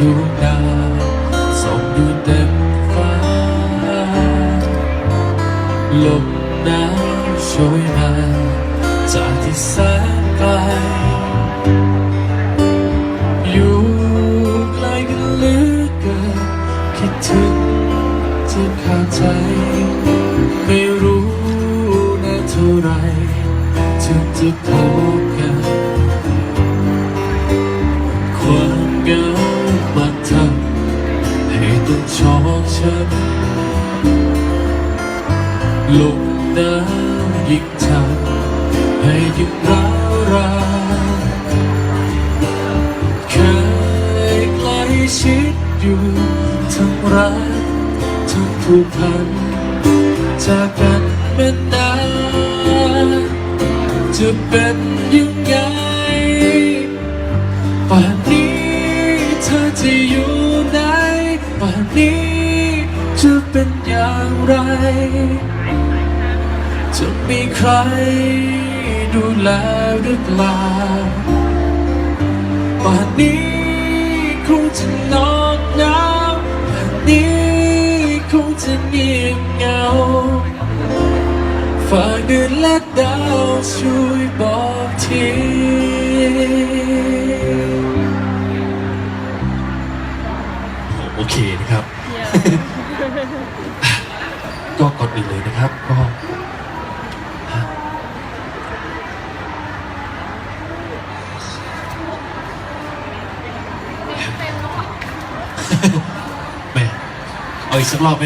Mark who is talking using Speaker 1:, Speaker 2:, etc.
Speaker 1: ดวงดาวส่องดูเต็มฟ้า ลมหนาวโชยมาจากที่แสนไกล อยู่ไกลกันเหลือเกินคิดถึงจะขาดใจ ไม่รู้นานเท่าไรถึงจะพบ ชอกช้ำลมหนาวยิ่งทำให้ยิ่งร้าวรานเคยใกล้ชิดอยู่ทั้งรักทั้งผูกพันจากกันเป็นนานจะเป็นยังไงป่านนี้ นี้จะเป็นอย่างไร จะมีใครดูแลหรือเปล่าป่านนี้คงจะนอนหนาวป่านนี้คงจะเงียบเหงาฝากเดือนและดาวช่วยบอกที โอเคนะครับ ก็ก่อนอื่นเลยนะครับ ก็ฮะแม่เอาอีกสักรอบไหม